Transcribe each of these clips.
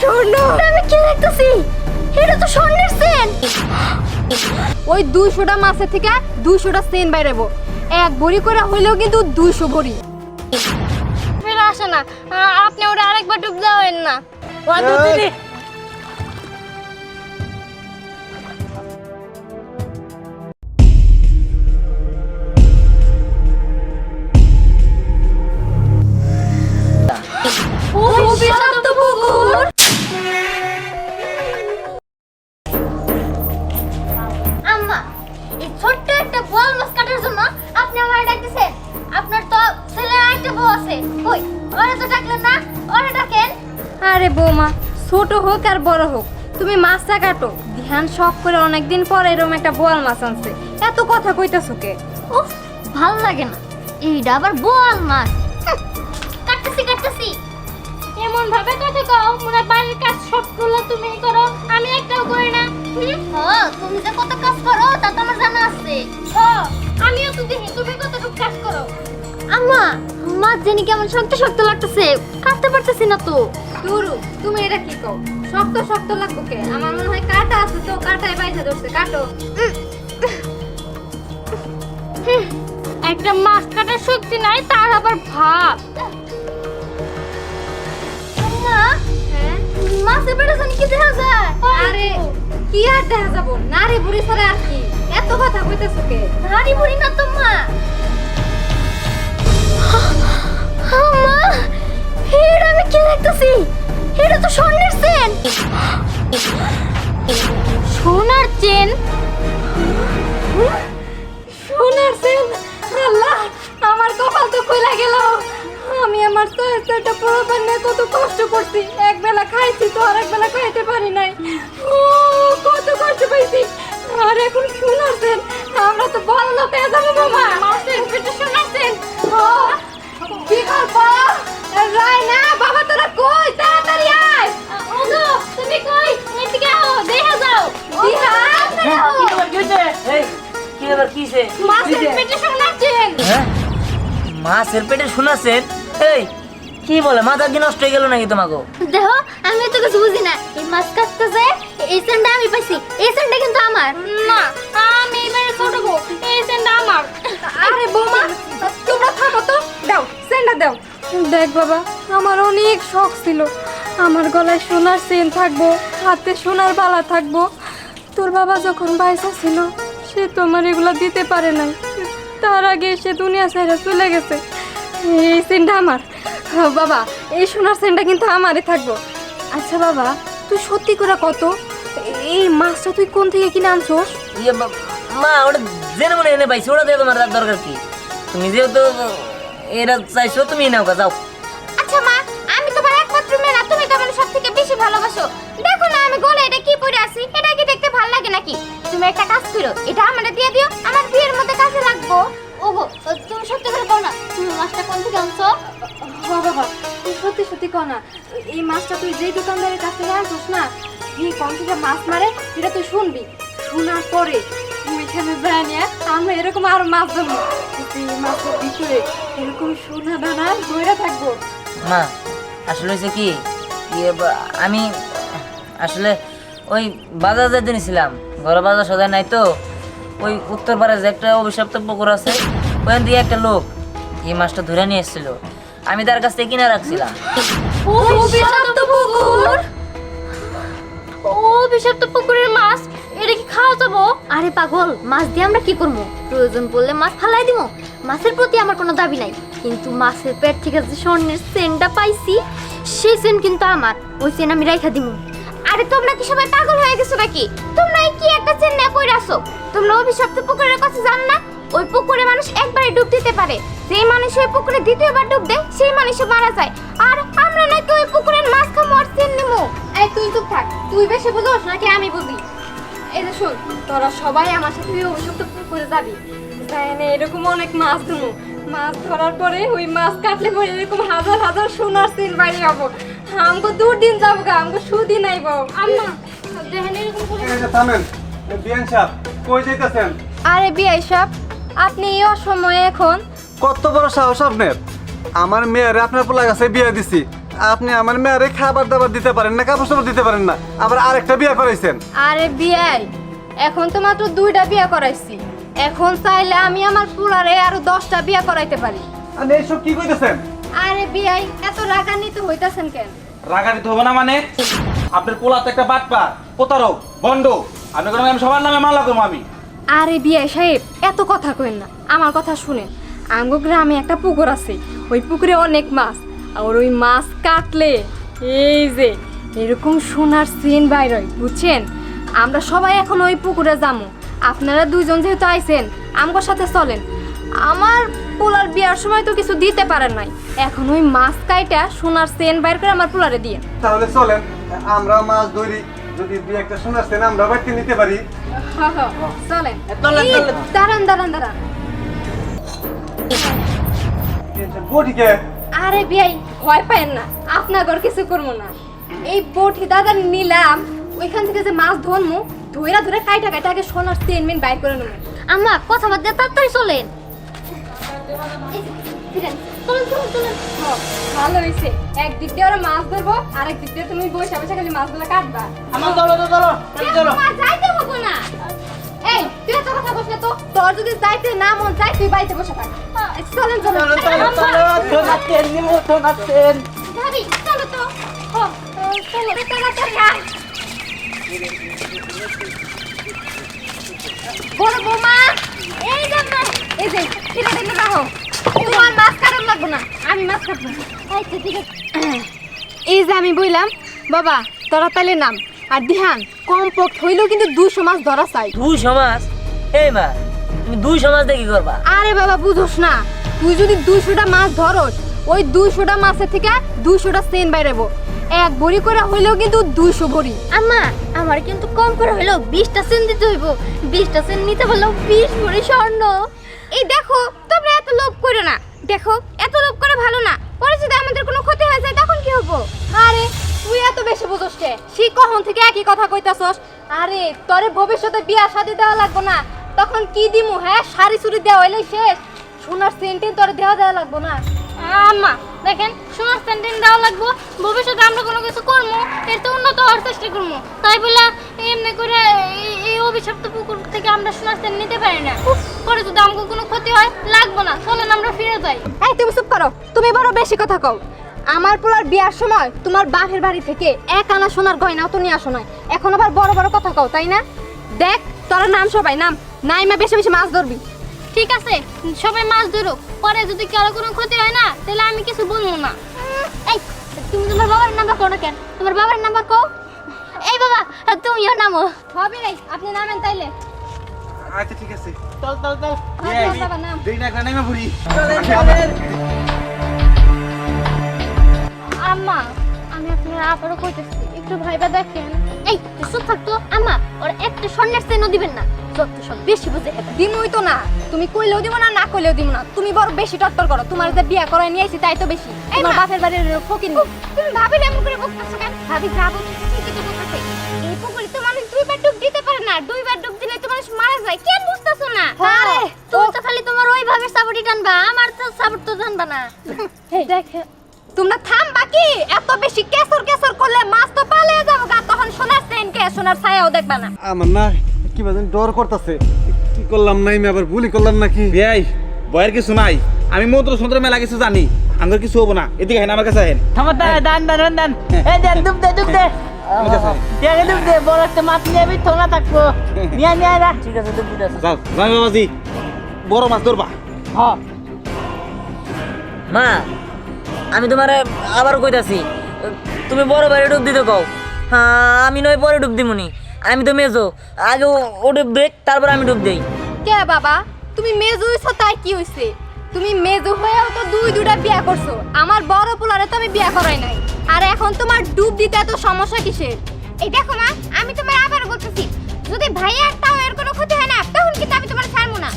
স্বর্ণ আমি কি দেখতেছি? এটা তো স্বর্ণের চেন ওই দুইশোটা মাছের থেকে দুইশোটা সেন বাইরেবো। এক ভরি করে হইলেও কিন্তু দুইশো ভরি। ফের আসে না আপনি ওরা আরেকবার ডুব দেওয়েন না। ছোট্ট একটা বল মাছ কাটার জন্য আপনি আমার ডাকতেছেন। আপনার তো ছেলে একটা বউ আছে। কই? ওরা তো ডাকলেন না ওরা ডাকেন। আরে বৌমা ছোট হোক আর বড় হোক তুমি মাছটা কাটো। ধ্যান শখ করে অনেকদিন পর এরকম একটা বোয়াল মাছ আনছে। এত কথা কইতাছো কে? উফ ভালো লাগে না। এইটা আবার বল মাছ। কাটতেছি কাটতেছি। এমন ভাবে কথা কও মনে বাড়ির কাজ সবগুলো তুমি করো আমি একটাও করি না। হুম? হ্যাঁ তুমি যে কত কাজ করো তা তো আমার জানা আছে। হ্যাঁ আমিও তো দেখি তুমি কতটুকু কাজ করো। আম্মা মাছ জানি কেমন শক্ত শক্ত লাগতেছে? কাটতে পারতেছি না তো। দুরু তুমি এটা কি কও? শক্ত শক্ত লাগবো কে? আমার মনে হয় কাটা আছে তো কাটায় বাইসা ধরছে কাটো। একটা মাছ কাটার শক্তি নাই তার আবার ভাব হ্যাঁ? মাছের পেটে জানি কি দেখা যায়। আরে কি আর দেখা যাব? নারী বুড়ি ছাড়া আর কি? এত কথা কইতাছো কে? হাড়ি বুড়ি না তো মা। মা এটা আমি কি দেখতেছি? এটা তো স্বর্ণের চেন। সোনার চেন? সোনার সেন আল্লাহ আমার কপাল তো খুলে গেল। আমি আমার তো একটা নিয়ে কত কষ্ট করছি। এক বেলা খাইছি তো আর এক বেলা খাইতে পারি নাই। আর এখন সেন আমরা তো বড় লোক হয়ে যাব মামা মাছের পেটে ও, কি গল্প? রাই না বাবা তোরা কই? তাড়াতাড়ি আয়। ওগো তুমি কই? এদিকে আও দেখা যাও। মাছের পেটে হ্যাঁ শোনাছেন। এই কি বলে মাথা কি নষ্ট হয়ে গেল নাকি তোমাকে? দেখো আমি তো কিছু বুঝি না। এই মাছ কাটতেছে এই চেনটা আমি পাইছি এই চেনটা কিন্তু আমার। না আমি এই চেনটা আমার। আরে বৌমা তোমরা থামো তো। দাও সেন্ডা দাও। দেখ বাবা আমার অনেক শখ ছিল। আমার গলায় সোনার চেন থাকব হাতে সোনার বালা থাকব। তোর বাবা যখন বাইসা ছিল সে তো আমার এগুলো দিতে পারে নাই। তার আগে সে দুনিয়া ছেড়ে চলে গেছে। এই চেনটা আমার। হ্যাঁ, বাবা এই সোনার চেনটা কিন্তু আমারই থাকব। আচ্ছা বাবা তুই সত্যি করে কত? এই মাছটা তুই কোন থেকে কিনে আনছোস? ইয়ে বা- মা ওটা জেনে মনে এনে পাইছি ওটা দিয়ে তোমার দরকার কি? তুমি যেহেতু এরা চাইছো তুমি নাও গা, যাও। আচ্ছা মা আমি তোমার একমাত্র মেয়ে না তুমি তো আমার সব থেকে বেশি ভালোবাসো। দেখো না আমি গলে এটা কি পরে আছি এটা কি দেখতে ভালো লাগে নাকি? তুমি একটা কাজ করো এটা আমারে দিয়ে দিও আমার বিয়ের মধ্যে কাজে লাগবো। ওগো তুমি সত্যি করে বলো না তুমি মাছটা কোন থেকে আনছো? বাবা বাবা তুই সত্যি সত্যি কর না এই মাছটা তুই যেই দোকানদারের কাছ থেকে আনছিস না এই কম থেকে মাছ মারে এটা তুই শুনবি। শোনার পরে নিয়ে আমরা এরকম আরও মাছ ধরবো কিন্তু এই মাছের ভিতরে এরকম সোনা দানা ধরে থাকব। মা আসলে হয়েছে কি ইয়ে বা- আমি আসলে ওই বাজার যেতে ঘরে বাজার সদায় নাই তো ওই উত্তর পাড়ে যে একটা অভিশপ্ত পুকুর আছে ওখান দিয়ে একটা লোক এই মাছটা ধরে নিয়ে এসেছিল। আমি তার কাছ থেকে কিনে রাখছিলাম। অভিশপ্ত পুকুর! খাওয়া যাব আরে পাগল, মাছ দিয়ে আমরা কি করব? প্রয়োজন পড়লে মাছ ফালাই দিব। মাছের প্রতি আমার কোনো দাবি নাই। কিন্তু মাছের পেট থেকে যে স্বর্ণের চেনটা পাইছি, সেই চেন কিন্তু আমার। ওই চেন আমি রাইখা দিব আরে তোমরা কি সবাই পাগল হয়ে গেছো নাকি? তোমরা কি একটা চেন নিয়ে কই রাখছো তোমরা অভিশপ্ত পুকুরের কথা জান না? ওই পুকুরে মানুষ একবারই ডুব দিতে পারে। যেই মানুষ ওই পুকুরে দ্বিতীয়বার ডুব দেয়, সেই মানুষ মারা যায়। আর আমরা নাকি ওই পুকুরের মাছ আর চেন নেব এই তুই চুপ থাক। তুই বেশি বুঝোস নাকি আমি বুঝি? এই যে শোন তোরা সবাই আমার সাথে ওই অভিশপ্ত পুকুরে যাবি। না এরকম অনেক মাছ ধরবো। মাছ ধরার পরে ওই মাছ কাটলে পরে এরকম হাজার হাজার সোনার সিল বাড়ি হব। আমগো দূর দিন যাব গা আমগো সুদিন আইবো। আম্মা দেখেন এরকম করে এই যে থামেন বিয়ান সাহেব কই যাইতেছেন? আরে সাহেব আপনি এই অসময়ে এখন কত বড় সাহস আপনার? আমার মেয়েরে আপনার পোলা কাছে বিয়ে দিছি। আপনি আমার মেয়েরে খাবার দাবার দিতে পারেন না কাপড় সাপড় দিতে পারেন না। আবার আরেকটা বিয়ে করাইছেন। আরে বিয়াই এখন তো মাত্র দুইটা বিয়া করাইছি। এখন চাইলে আমি আমার পুলারে আরও দশটা বিয়া করাইতে পারি। আপনি এইসব কি কইতেছেন? আরে বিয়াই এত রাগান্বিত হইতাছেন কেন? রাগানিত হবে না মানে? আপনার পোলা তো একটা বাটপা প্রতারক বন্ড আপনি কোনো আমি সবার নামে মামলা করব আমি। আরে বিয়াই সাহেব এত কথা কইন না। আমার কথা শুনেন। আঙ্গো গ্রামে একটা পুকুর আছে। ওই পুকুরে অনেক মাছ। আর ওই মাছ কাটলে এই যে এরকম সোনার সিন বাইর হয় বুঝছেন? আমরা সবাই এখন ওই পুকুরে যাব আপনারা দুইজন যেহেতু আইছেন আমগোর সাথে চলেন। আমার পোলার বিয়ার সময় তো কিছু দিতে পারেন নাই। এখন ওই মাছ কাইটা সোনার সেন বাইর করে আমার পোলারে দিয়ে। তাহলে চলেন আমরা মাছ ধরি। যদি দুই একটা শোনাচ্ছেন আমরা বাড়িতে নিতে পারি। চলেন। চলেন, চলেন। দাঁড়ান দাঁড়ান দাঁড়ান। বটিকে আরে বিয়াই ভয় পায়েন না আপনার ঘর কিছু করব না। এই বটি দাদা নিলাম ওইখান থেকে যে মাছ ধরমু ধইরা ধরে কাইটা কাইটা আগে সোনার চেন মেন বাইর করে নেব আম্মা কথা বাদ দিয়ে তাড়াতাড়ি চলেন। চলেন চলেন চলেন। ভালো হয়েছে একদিক দিয়ে ওরা মাছ ধরবো আর একদিক দিয়ে তুমি বসে বসে খালি মাছগুলো কাটবা। আমার চলো চলো চলো যাইতে হব না। এই তুই এত কথা বস না তো। তোর যদি যাইতে না মন চাই তুই বাড়িতে বসে থাক। এই, চলেন। চলেন ভাবি চলো তো। ও, চলো। তাড়াতাড়ি বড় বৌমা এই যে মা- এই যে ফিরে দেখে রাখো তোমার মাছ কাটার লাগবো না আমি মাছ কাটবো। আচ্ছা ঠিক আছে। এই যে আমি বললাম বাবা তোরা তাইলে নাম। আর দিহান কম পক হইলেও কিন্তু দুশো মাছ ধরা চাই। দুই সমাজ এই মা তুমি দুই সমাজ দিয়ে কি করবা? আরে বাবা বুঝোস না। তুই যদি দুইশোটা মাছ ধরস ওই দুইশোটা মাছের থেকে দুইশোটা সেন বাইরেবো এক বড়ি করে হইলেও কিন্তু দুইশো ভরি। আম্মা আমার কিন্তু কম করে হইল বিশটা সেন দিতে হইব। বিশটা সেন নিতে পারলেও বিশ ভরি স্বর্ণ। এই দেখো তোমরা এত লোভ করো না। দেখো এত লোভ করে ভালো না। পরে যদি আমাদের কোনো ক্ষতি হয়ে যায় তখন কি হব? আরে তুই এত বেশি বুঝোস কে? সেই কখন থেকে একই কথা কইতাছস? আরে তোরে ভবিষ্যতে বিয়া শাদি দেওয়া লাগবো না। তখন কি দিমু হ্যাঁ? শাড়ি চুরি দেওয়া হইলেই শেষ। সোনার সেন্টেন তোরে দেওয়া দেওয়া লাগবো না। আম্মা দেখেন সোনার স্যান্ডেল দেওয়া লাগবো ভবিষ্যতে আমরা কোনো কিছু করব এর তো উন্নত হওয়ার চেষ্টা করব তাই বলে এমনি করে এই- অভিশপ্ত পুকুর থেকে আমরা সোনার স্যান্ড নিতে পারি না। পরে যদি আমাকে কোনো ক্ষতি হয় লাগবো না। চলেন আমরা ফিরে যাই। এই তুমি চুপ করো। তুমি বড় বেশি কথা কও। আমার পোলার বিয়ার সময় তোমার বাপের বাড়ি থেকে এক আনা সোনার গয়নাও তো নিয়ে আসো নয় এখন আবার বড় বড় কথা কও তাই না? দেখ তোরা নাম সবাই নাম। নাইমা বেশি বেশি মাছ ধরবি। ঠিক আছে সবাই মাছ ধরো পরে যদি কারও কোনো ক্ষতি হয় না তাহলে আমি কিছু বলব না। এই তুমি তোমার বাবার নাম্বার করো কেন? তোমার বাবার নাম্বার কও। এই বাবা তুমিও নামো। হবে নাই আপনি নামেন তাইলে। আচ্ছা ঠিক আছে। চল চল চল। দেরি না নেমে পড়ি আম্মা আমি আপনার আবারও কইতেছি একটু ভাইবা দেখেন। এই চুপ থাকতো আম্মা ওর একটা স্বর্ণের চেনও দিবেন না। যত সব বেশি বুঝে হেবে তো না। তুমি কইলেও দিব না না কইলেও দিব না। তুমি বড় বেশি টট্টর করো। তোমার যে বিয়া করাই নিয়ে আইছি তাই তো বেশি। তোমার বাপের বাড়ির তুমি ভাবি এমন করে বকতেছো কেন? ভাবি যা বলতেছে ঠিকই তো বলতেছে? এই পুকুরে তো মানুষ দুইবার ডুব দিতে পারে না। দুইবার ডুব দিলে তো মানুষ মারা যায়। কেন বুঝতেছো না? আরে তুমি তো খালি তোমার ওই ভাবে সাপোর্টই টানবা। আমার তো সাপোর্ট তো টানবা না। দেখে। তোমরা থাম বাকি এত বেশি কেসর কেসর করলে মাছ তো পালিয়ে যাব গা। তখন সোনার সেন কে? সোনার ছায়াও দেখবা না। আমার না কি বাজে ডর করতেছে। কি করলাম নাই আমি আবার ভুলি করলাম নাকি? বিয়াই বয়ের কিছু নাই। আমি মন্ত্র সন্ত্র মেলা কিছু জানি আমার কিছু হব না। এদিকে হেন আমার কাছে হেন থামো দান দান দান এই দেন ডুব দে ডুব দে। আমার দেখে ডুব দে বড় একটা মাছ নিয়ে আমি থোনা থাকব। নিয়ে নিয়ে রাখ। ঠিক আছে ডুব দিতে যাও যাই বাবাজি বড় মাছ ধরবা। মা আমি তোমার আবার কইতাছি তুমি বড় বাড়ি ডুব দিতে কও। হ্যাঁ আমি নয় পরে ডুব দিমুনি। আমি তো মেজো। আগে ও- ডুব দেখ তারপর আমি ডুব দেই। কে বাবা? তুমি মেজু হইছো তাই কি হইছে? তুমি মেজু হয়েও তো দুই দুটা বিয়া করছ। আমার বড় পোলারে তো আমি বিয়া করাই নাই। আর এখন তোমার ডুব দিতে এত সমস্যা কিসের? এই দেখো মা আমি তোমার আবার বলতেছি যদি ভাইয়া তাও এর কোনো ক্ষতি হয় না তখন কিন্তু আমি তোমার ছাড়বো না।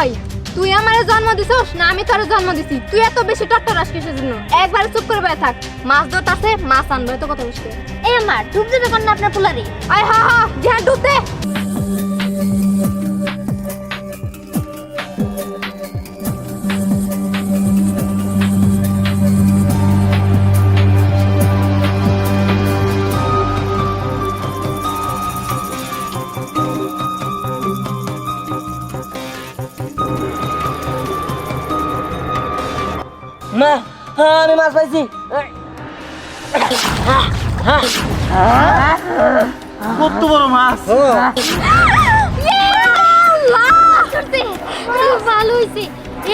ওই তুই আমারে জন্ম দিছস না আমি তোর জন্ম দিছি? তুই এত বেশি টট্টর আস কিসের জন্য? একবার চুপ করে থাক। মাছ ধরতে আছে মাছ আনবে তো কথা বুঝতে আম্মা ডুব দিবে কোন না আপনার পোলারে আয় হা হা হ্যাঁ ডুব দে মা আমি মাছ পাইছি কত বড় মাছ? ধরতে ভালো হয়েছে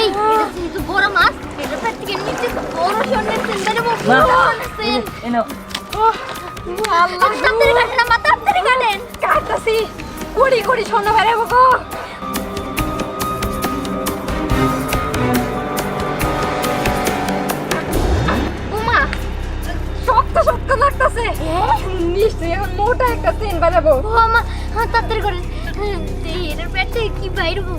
এই এটা যেহেতু বড় মাছ এটা পেট থেকে নিচে বড় স্বর্ণের সেন বেরোবো মা। স্বর্ণের সেন এনো। তাড়াতাড়ি কাটেন আমা তাড়াতাড়ি কাটেন। কাটতাছি। কুড়ি কুড়ি স্বর্ণ বেড়াবো গো। শক্ত লাগতাছে নিশ্চয়ই এখন মোটা একটা চেন বাজাবো। ও আমা হ্যাঁ তাড়াতাড়ি করেন এটার পেট থেকে কি বাইরবো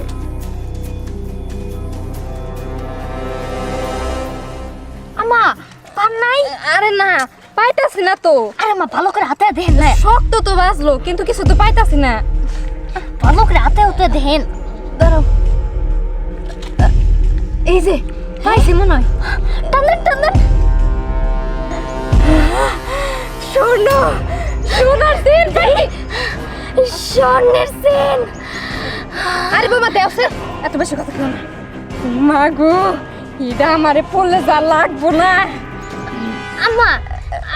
আমা পান নাই? আরে না পাইতাছি না তো। আরে মা ভালো করে হাতে দেখেন না। শক্ত তো বাজলো কিন্তু কিছু তো পাইতাছি না। ভালো করে হাতে হাতে দেখেন দাঁড়াও। এই যে পাইছি মনে হয়। টানেন টানেন স্বর্ণ সোনার চেন পাই স্বর্ণের সেন। আরে বাবা দেওছে এত বেশি কথা কেন মা গো এটা আমারে পড়লে যা লাগবো না। আম্মা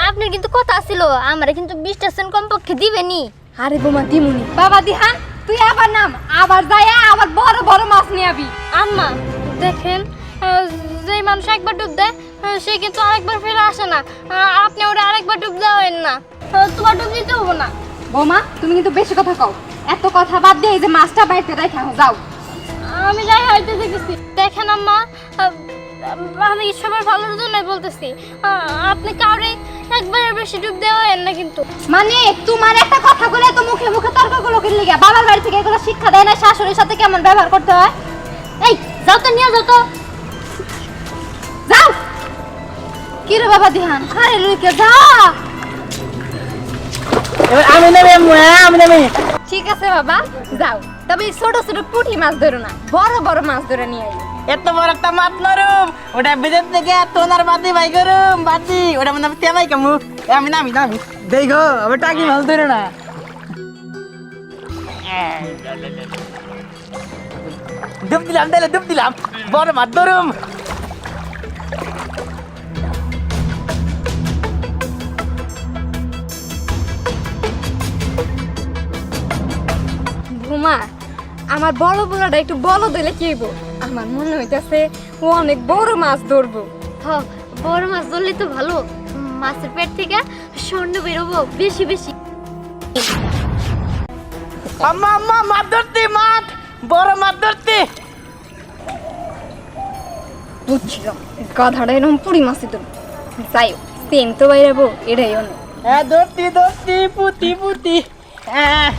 আপনার কিন্তু কথা ছিল আমারে কিন্তু বিশটা সেন কমপক্ষে দিবেনি। আরে বোমা দিমুনি। বাবা দিহান তুই আবার নাম আবার যাই আবার বড় বড় মাছ নিয়ে আবি আম্মা দেখেন আহ, যে মানুষ একবার ডুব দেয় সে কিন্তু আরেকবার ফিরে আসে না। আপনি ওরা আরেকবার ডুব দেওয়েন না। তোমার ডুব দিতে হব না। বোমা তুমি কিন্তু বেশি কথা কও। এত কথা বাদ দিয়ে এই যে মাছটা বাইতে রেখে যাও। আমি যাই হইতে দেখেছি। দেখেন আম্মা আমি সবার ভালোর জন্যই বলতেছি? আপনি কাউরে একবারের বেশি ডুব দেওয়েন না কিন্তু। মানে তোমার একটা কথা বলে তো মুখে মুখে তর্কগুলো কিনলে বাবার বাড়ি থেকে এগুলো শিক্ষা দেয় না শাশুড়ির সাথে কেমন ব্যবহার করতে হয়? এই যাও তো নিয়ে যাও তো। কি রে বাবা দিহান? আরে লুইকে যা। এবার আমি নেবে আমি নেবে ঠিক আছে বাবা যাও। তবে এই ছোট ছোট পুঁটি মাছ ধরো না বড় বড় মাছ ধরে নিয়ে আই এত বড় একটা মাছ নরম ওটা বিদেশ থেকে তোনার বাদি ভাই গরম বাদি ওটা মানে আমি তেমাই কামু। আমি নামি নামি। দেখো আবার টাকি মাছ ধরে না। ডুব দিলাম দিলে ডুব দিলাম। বড় মাছ ধরুম। ঘুমা। আমার বড় বড়টা একটু বলো দিলে কি হইব? আমার মনে হইতাছে ও অনেক বড় মাছ ধরবো। হ বড় মাছ ধরলে তো ভালো। মাছের পেট থেকে স্বর্ণ বেরোবো বেশি বেশি। আম্মা আম্মা মাছ ধরতে মাছ! বড় মাছ ধরতে! বুঝছিলাম গাধাটা এরকম পুরি মাছই ধরবো। যাই হোক, সেম তো বাইরাবো এটাই অনেক হ্যাঁ ধরতি ধরতি পুতি পুতি। হ্যাঁ।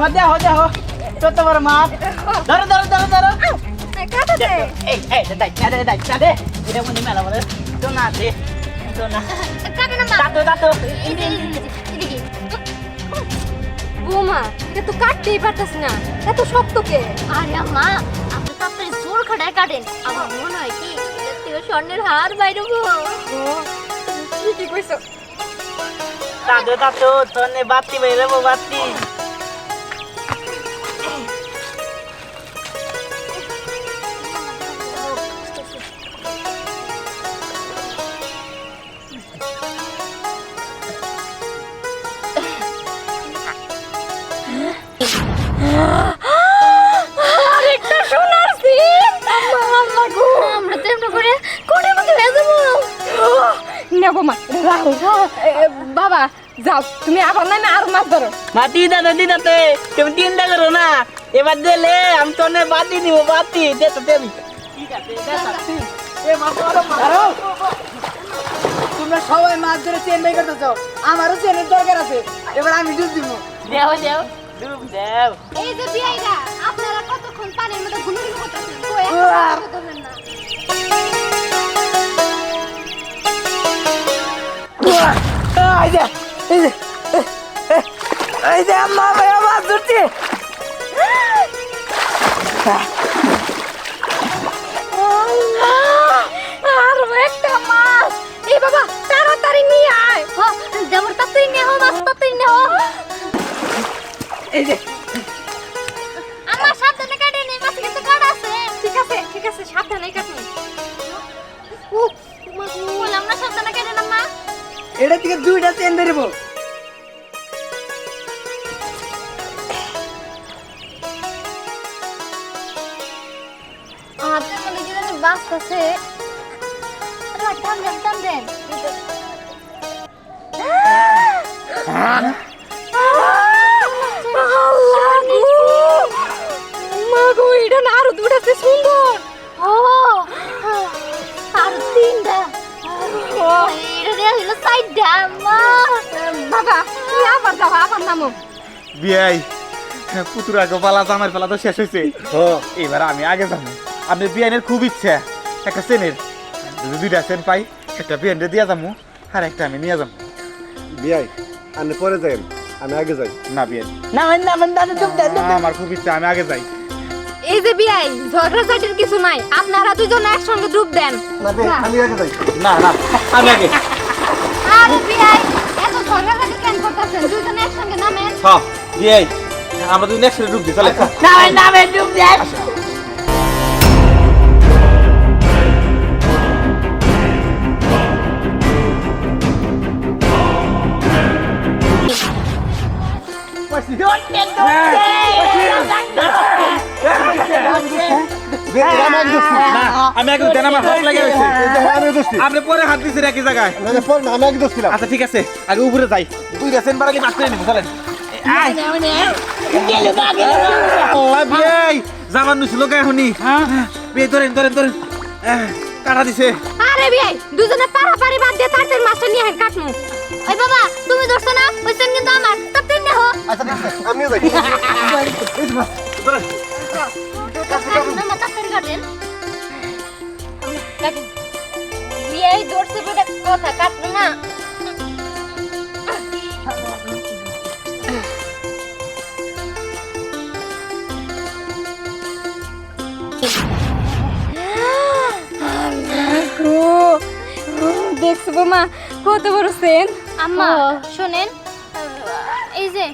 মা দেখো দেখো কত বড় মাছ ধরো ধরো ধরো ধরো। এই এই দাই দাই দাই দাই এটা মনে মেলা বলে। তো না দে। তো না। কাটে না মা। দাঁতো দাঁতো। বোমা এ তো কাটতেই পারতাস না। এত শক্ত কে? আরে আম্মা আপনি তাড়াতাড়ি জোর খাটায় কাটেন। আমার মনে হয় কি স্বর্ণের হার বাইরবো ও ঠিকই কইছো। বেরোবো বাতি। বাতি দাঁতো দি দাঁতে তুমি চিন্তা করো না। এবার দিলে আমি তোনে বাতি দিব বাতি। দে তো দেবি ঠিক আছে তোমরা সবাই মাছ ধরে চেন বাই করতেছ আমারও চেনের দরকার আছে। এবার আমি ডুব দিব। দেও দেও। ডুব দেও। এই যে বিয়াইরা আপনারা কতক্ষণ পানির মধ্যে ঘুরঘুর করতেছেন? তো মাছও না। যে এই যে। এই যে আম্মা ভাই মাছ ধরছি আর একটা মাছ এই বাবা তাড়াতাড়ি নিয়ে আয় হ দেবর তাড়াতাড়ি নেহ মাছ তাড়াতাড়ি নেহ এই যে আমার সাবধানে কাটে নেই মাছে কিন্তু কাটা আছে ঠিক আছে ঠিক আছে সাবধানে কাটুন উফ, মা গো, বললাম না সাবধানে কেটে না মা এটা থেকে দুইটা চেন বেরোবো এটা দেয়া হলো সাইডটা মা বাবা তুমি আবার যাও আবার নামো। বিয়াই পুতুরা গোপালা জামার পালা তো শেষ হয়েছে এবার আমি আগে যাব। আপনি বিয়ানের খুব ইচ্ছা। একটা চেনের যদি দুইটা পাই একটা বিয়ানরে দিয়া যাব আর একটা আমি নিয়ে যাব বিয়াই আপনি পরে যাইন আমি আগে যাই। না বিয়ান না না আমার খুব ইচ্ছা আমি আগে যাই। এই যে বিয়াই ঝগড়াঝাটির কিছু নাই। আপনারা দুজন একসঙ্গে ডুব দেন। আমি আগে যাই। না না আমি আগে আরে বিআই এত ঝগড়াঝাটি কেন করতেছেন? দুজন একসঙ্গে নামেন। হ্যাঁ বিআই আমরা দুজন নেক্সট ডুব দিই চলে। না মানে মানে ডুব দেন। আমি আগে দেন আমার হাত লাগে গেছে আগে যাচ্ছি। আপনি পরে হাত দিচ্ছেন একই জায়গায়। না, না, পরে না, আমি আগে যাচ্ছিলাম। আচ্ছা ঠিক আছে। আগে উপরে যাই। দুই রেসেন বাড়ালি মাছ করে নিব চলেন। যাবার নুছিল গায়ে শুনি বিয়ে ধরেন ধরেন ধরেন। আহ, কাটা দিছে। আরে বিয়াই দুজনে পারাপারি বাদ দিয়ে তাড়াতাড়ি মাছটা নিয়ে আহেন কাটমু। ওই বাবা তুমি ধরছো না? ওই সেন কিন্তু আমার। তো তিন দেখো। আচ্ছা, আমিও যাই। ধরেন। বিয়াই ধরছে বলে কথা কাটলো না। দেখছ মা কত বড় সেন আম্মা শোনেন এই যে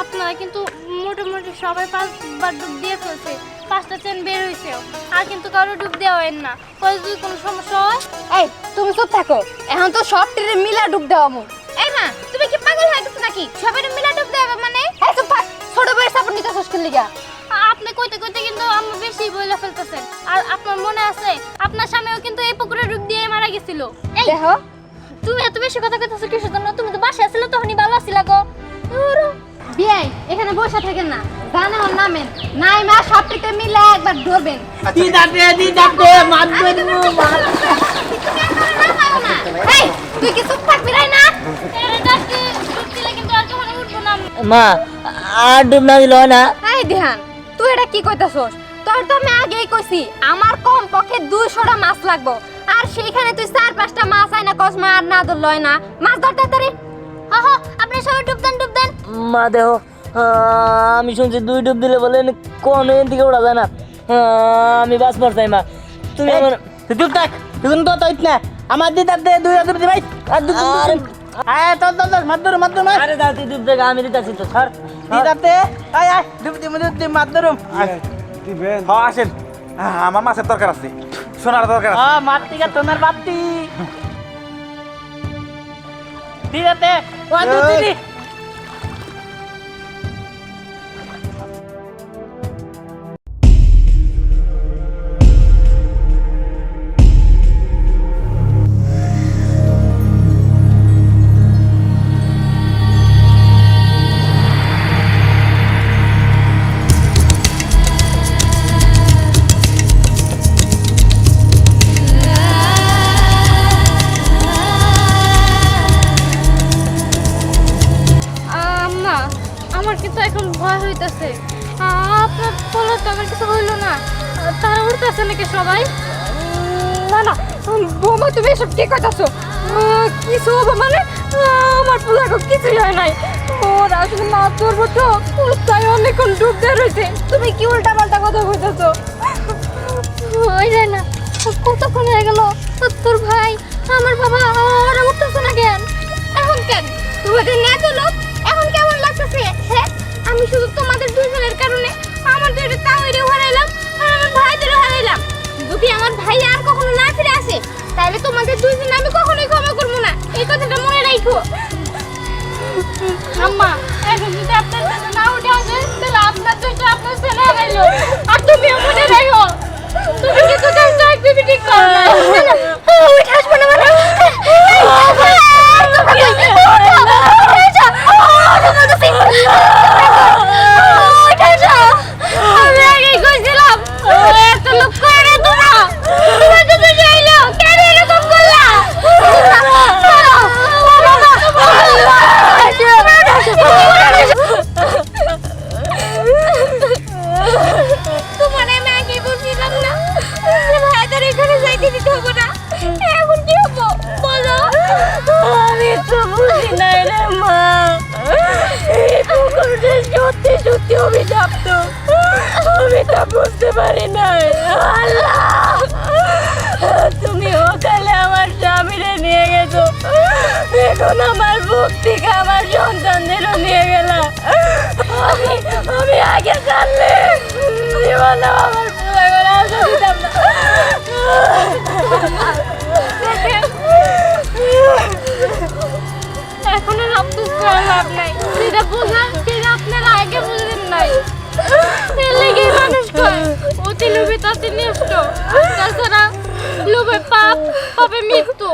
আপনারা কিন্তু মোটামুটি সবাই পাঁচবার দিয়ে ফেলছে। পাঁচটা চেন বের হয়েছে আর কিন্তু কারও ডুব দেওয়া হয় না। পরে যদি কোনো সমস্যা হয়? এই তুমি চুপ থাকো। এখন তো সব টিরে মিলা ডুব দেওয়া মু এই মা তুমি কি পাগল হয়ে গেছো নাকি? সবাই মিলা ডুব দেওয়া মানে? এই চুপ থাক। ছোট বউয়ের সাপোর্ট নিতে সস্কেল লিগা? আপনি কইতে কইতে কিন্তু আম্মা বেশি বইলা ফেলতেছেন। আর আপনার মনে আছে আপনার স্বামীও কিন্তু এই পুকুরে ডুব দিয়ে মারা গেছিল। এই দেখো। তুমি এত বেশি কথা কইতেছো কিসের জন্য? তুমি তো বাসায় ছিল তখনই ভালো আছিলা গো। বিয়াই এখানে বসে থাকেন না। জানে ওর নামেন নাই মা সব টিতে মিলে একবার ধরবেন এই তুই কি চুপ থাকবি রাই না। মা আর ডুব না দিল না। এই ধ্যান তুই এটা কি কইতাছস? তোর তো আমি আগেই কইছি আমার কম পক্ষে দুইশোটা মাছ লাগবো। আর সেইখানে তুই চার পাঁচটা মাছ আয় না কস মা আর না ধরলয় না মাছ ধর তাড়াতাড়ি। আহ আপনি সবাই ডুব দেন ডুব দেন। মা দেহ আমি শুনছি দুই ডুব দিলে বলে কোন দিকে উড়া যায় না। আমি বাস চাই মা। তুমি আমার তুই চুপ থাক। তুই তো তো না। আমার দিদাতে দুই ডুব দি ভাই। আর দুই আয় তো তো আরে দাও তুই ডুব দেগা আমি দিতাছি তো স্যার দিদাতে আয় আয় ডুব দি মধ্যে দি মাত ধরো। হ্যাঁ আসেন। আমার মাছের দরকার আছে। সোনার দরকার আছে। থেকে তোমার বাতি। দুই দিদি এখন ডুবতে রয়েছে তুমি কি উল্টা পাল্টা কথা বলতেছো ওই যায় না। কতক্ষণ হয়ে গেল? তোর ভাই, আমার বাবা আর উঠতেছে না কেন? এখন কেন? তোমাদের না লোক এখন কেমন লাগতেছে? হ্যাঁ? আমি শুধু তোমাদের দুজনের কারণে আমাদের তাওইরে হারাইলাম আর আমার ভাইদেরও হারাইলাম। যদি আমার ভাই আর কখনো না ফিরে আসে? তাহলে তোমাদের দুইজন আমি কখনোই ক্ষমা করব না। এই কথাটা মনে রাখো। আম্মা এখন যদি আপনার কাছে না উঠে আসে তাহলে আপনার দোষে আপনার ছেলে গেল আর তুমি মনে রাখো তুমি কিন্তু কাজটা একদমই ঠিক করো না। উঠে আসব না মানে? এখন আমার বুক থেকে আমার সন্তানদেরও নিয়ে গেলা আমি আমি আগে জানলে আমার পুরো করে আসা লাভ নাই। যেটা আপনারা আগে বুঝলেন নাই। লেগে মানুষ অতি লোভে তাতে নিষ্ঠ। তাছাড়া লোভে পাপ পাপে মৃত্যু।